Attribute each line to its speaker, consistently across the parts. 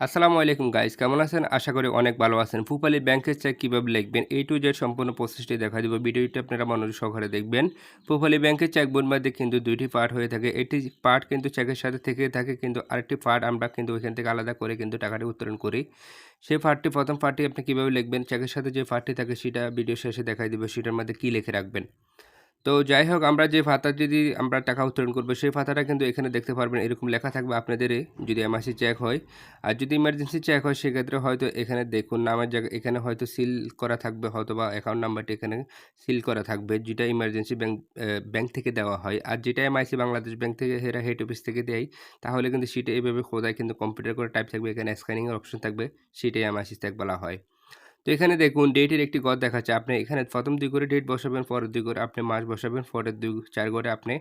Speaker 1: আসসালামু আলাইকুম গাইস, কেমন আছেন? আশা করি অনেক ভালো আছেন। ফুপালি ব্যাংকের চেক কীভাবে লিখবেন? এই টু জেড সম্পূর্ণ প্রসেসটি দেখা দিব। ভিডিওটি আপনারা মনোযোগ সহকারে দেখবেন। ফুপালি ব্যাংকের চেক বইয়ের মধ্যে কিন্তু দুইটি পার্ট হয়ে থাকে। এটি পার্ট কিন্তু চেকের সাথে থেকে থাকে, কিন্তু আরেকটি পার্ট আমরা কিন্তু ওইখান থেকে আলাদা করে কিন্তু টাকাটি উত্তোলন করি। সেই পার্টটি প্রথম পার্টটি আপনি কীভাবে লিখবেন? চেকের সাথে যে পার্টটি থাকে, সেটা ভিডিও শেষে দেখাই দেবে। সেটার মধ্যে কী লিখে রাখবেন? তো যাই হোক, আমরা যে ভাতা যদি আমরা টাকা উত্তোলন করব, সেই ভাতাটা কিন্তু এখানে দেখতে পারবেন এরকম লেখা থাকবে আপনাদের যদি এমআসি চেক হয়। আর যদি ইমার্জেন্সি চেক হয়, সেক্ষেত্রে হয়তো এখানে দেখুন নামের জায়গায় এখানে হয়তো সিল করা থাকবে হয়তো বা অ্যাকাউন্ট নাম্বারটি এখানে সিল করা থাকবে, যেটা ইমার্জেন্সি ব্যাংক ব্যাংক থেকে দেওয়া হয়। আর যেটা এমআইসি বাংলাদেশ ব্যাংক থেকে হেরা হেড অফিস থেকে দেয়, তাহলে কিন্তু সেটা এইভাবে খোদায় কিন্তু কম্পিউটার করে টাইপ থাকবে, এখানে স্ক্যানিংয়ের অপশন থাকবে, সেটাই এমআইসি চেক বলা হয়। তো এখানে দেখুন ডেটের একটি গড় দেখাচ্ছে। আপনি এখানে প্রথম দুই করে ডেট বসাবেন, পরের দুই করে আপনি মাস বসাবেন, পরের দুই, চার করে আপনি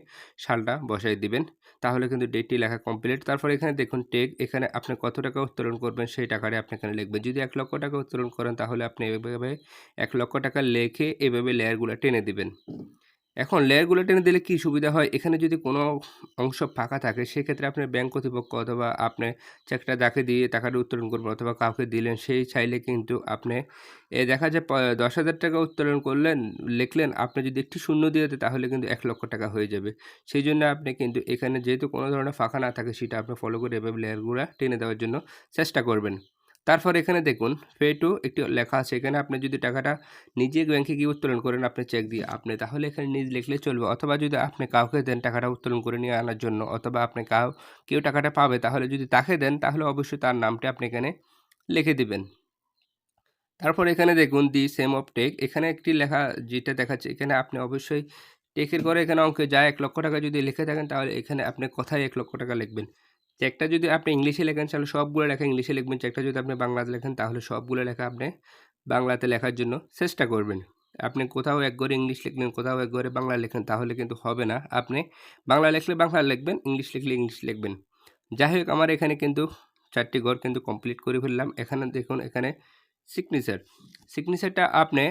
Speaker 1: সালটা বসাই দিবেন। তাহলে কিন্তু ডেটটি লেখা কমপ্লিট তারপর এখানে দেখুন টেক এখানে আপনি কত টাকা উত্তোলন করবেন সেই টাকাটা আপনি এখানে লিখবেন। যদি এক লক্ষ টাকা উত্তোলন করেন, তাহলে আপনি এভাবে, এক লক্ষ টাকা লেখে এভাবে লেয়ারগুলো টেনে দিবেন। এখন লেয়ারগুলো টেনে দিলে কি সুবিধা হয়? এখানে যদি কোনো অংশ ফাঁকা থাকে, সেক্ষেত্রে আপনার ব্যাংক কর্তৃপক্ষ অথবা আপনি চেকটা যাকে দিয়ে টাকাটা উত্তোলন করবেন অথবা কাউকে দিলেন, সেই চাইলে কিন্তু আপনি, এ দেখা যায় দশ হাজার টাকা উত্তোলন করলেন, লিখলেন, আপনি যদি একটি শূন্য দিয়ে দেন, তাহলে কিন্তু এক লক্ষ টাকা হয়ে যাবে। সেই জন্য আপনি কিন্তু এখানে যেহেতু কোনো ধরনের ফাঁকা না থাকে, সেটা আপনি ফলো করে এভাবে লেয়ারগুলো টেনে দেওয়ার জন্য চেষ্টা করবেন। তারপর এখানে দেখুন পে টু একটি লেখা আছে। এখানে আপনি যদি টাকাটা নিজে ব্যাংকে গিয়ে উত্তোলন করেন, আপনি চেক দিয়ে আপনি তাহলে এখানে নিজ লিখলে চলবে। অথবা যদি আপনি কাউকে দেন টাকাটা উত্তোলন করে নিয়ে আনার জন্য, অথবা আপনি কাউ, কেউ টাকাটা পাবে, তাহলে যদি তাকে দেন, তাহলে অবশ্যই তার নামটা আপনি এখানে লিখে দিবেন। তারপর এখানে দেখুন দি সেম অফ টেক এখানে একটি লেখা যেটা দেখাচ্ছে, এখানে আপনি অবশ্যই টেকের করে এখানে অঙ্কে যায় এক লক্ষ টাকা যদি লিখে থাকেন, তাহলে এখানে আপনি কোথায় এক লক্ষ টাকা লিখবেন। চেকটা যদি আপনি ইংলিশে লেখেন, তাহলে সবগুলো লেখা ইংলিশে লিখবেন। চেকটা যদি আপনি বাংলাতে লেখেন, তাহলে সবগুলো লেখা আপনি বাংলাতে লেখার জন্য চেষ্টা করবেন। আপনি কোথাও এক ঘরে ইংলিশ লিখলেন, কোথাও এক ঘরে বাংলা লেখেন, তাহলে কিন্তু হবে না। আপনি বাংলা লিখলে বাংলা লিখবেন, ইংলিশ লিখলে ইংলিশ লিখবেন। যাই হোক, আমার এখানে কিন্তু চারটি ঘর কিন্তু কমপ্লিট করে ফেললাম। এখানে দেখুন, এখানে সিগনেচার সিগনেচারটা আপনি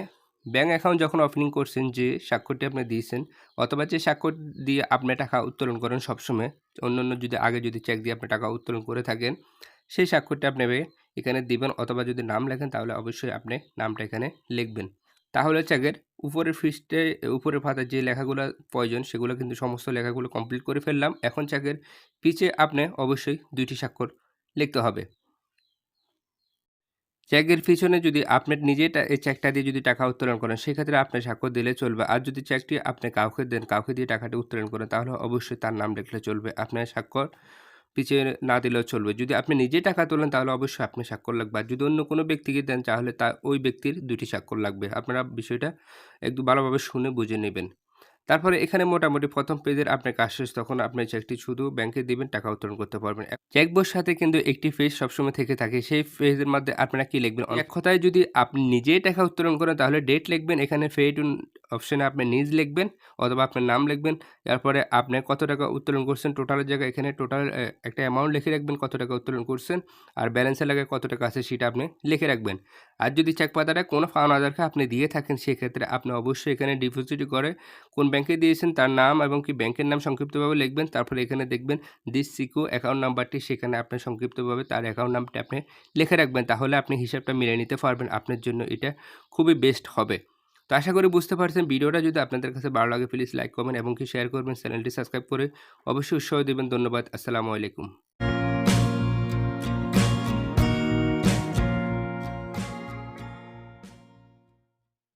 Speaker 1: ব্যাঙ্ক অ্যাকাউন্ট যখন ওপেনিং করছেন যে স্বাক্ষরটি আপনি দিয়েছেন, অথবা যে স্বাক্ষর দিয়ে আপনি টাকা উত্তোলন করেন সবসময় অন্য অন্য যদি আগে যদি চেক দিয়ে আপনি টাকা উত্তোলন করে থাকেন, সেই স্বাক্ষরটি আপনি এখানে দিবেন অথবা যদি নাম লেখেন তাহলে অবশ্যই আপনি নামটা এখানে লিখবেন। তাহলে চেকের উপরের ফিস্টে, উপরের পাতার যে লেখাগুলো প্রয়োজন সেগুলো কিন্তু সমস্ত লেখাগুলো কমপ্লিট করে ফেললাম। এখন চেকের পিছে আপনি অবশ্যই দুইটি স্বাক্ষর লিখতে হবে। চেকের পিছনে যদি আপনি নিজে এই চেকটা দিয়ে যদি টাকা উত্তোলন করেন, সেক্ষেত্রে আপনি স্বাক্ষর দিলে চলবে। আর যদি চেকটি আপনি কাউকে দেন, কাউকে দিয়ে টাকাটি উত্তোলন করেন, তাহলে অবশ্যই তার নাম লিখলে চলবে। আপনার স্বাক্ষর পিছিয়ে না দিলেও চলবে। যদি আপনি নিজে টাকা তোলেন, তাহলে অবশ্যই আপনি স্বাক্ষর লাগবে। আর যদি অন্য কোনো ব্যক্তিকে দেন, তাহলে তা ওই ব্যক্তির দুটি স্বাক্ষর লাগবে। আপনারা বিষয়টা একটু ভালোভাবে শুনে বুঝে নেবেন। তারপরে এখানে মোটামুটি প্রথম পেজের আপনার কাজ শেষ, তখন আপনি চেকটি শুধু ব্যাংকে দিবেন, টাকা উত্তোলন করতে পারবেন। চেক বইয়ের সাথে কিন্তু একটি ফেজ সবসময় থেকে থাকে, সেই ফেজের মধ্যে আপনারা কি লিখবেন? এক কথায় যদি আপনি নিজেই টাকা উত্তোলন করেন, তাহলে ডেট লিখবেন, এখানে ফেড অপশানে আপনি নিজ লিখবেন অথবা আপনার নাম লিখবেন। তারপরে আপনি কত টাকা উত্তোলন করছেন টোটালের জায়গায়? এখানে টোটাল একটা অ্যামাউন্ট লিখে রাখবেন, কত টাকা উত্তোলন করছেন। আর ব্যালেন্সের লাগে কত টাকা আছে সেটা আপনি লিখে রাখবেন। আর যদি চেক পাতাটা কোনো আধারকে আপনি দিয়ে থাকেন, সেক্ষেত্রে আপনি অবশ্যই এখানে ডিপোজিট করে কোন ব্যাংকে দিয়েছেন তার নাম এবং কি ব্যাংকের নাম সংক্ষিপ্তভাবে লিখবেন। তারপরে এখানে দেখবেন দিস সিকো অ্যাকাউন্ট নাম্বারটি সেখানে আপনি সংক্ষিপ্তভাবে তার অ্যাকাউন্ট নামটা আপনি লিখে রাখবেন। তাহলে আপনি হিসাবটা মিলিয়ে নিতে পারবেন। আপনার জন্য এটা খুবই বেস্ট হবে। তো আশা করি বুঝতে পারছেন। ভিডিওটা যদি আপনাদের কাছে ভালো লাগে প্লিজ লাইক করবেন এবং কি শেয়ার করবেন চ্যানেলটি সাবস্ক্রাইব করে অবশ্যই উৎসাহ দেবেন। ধন্যবাদ। আসসালামু আলাইকুম।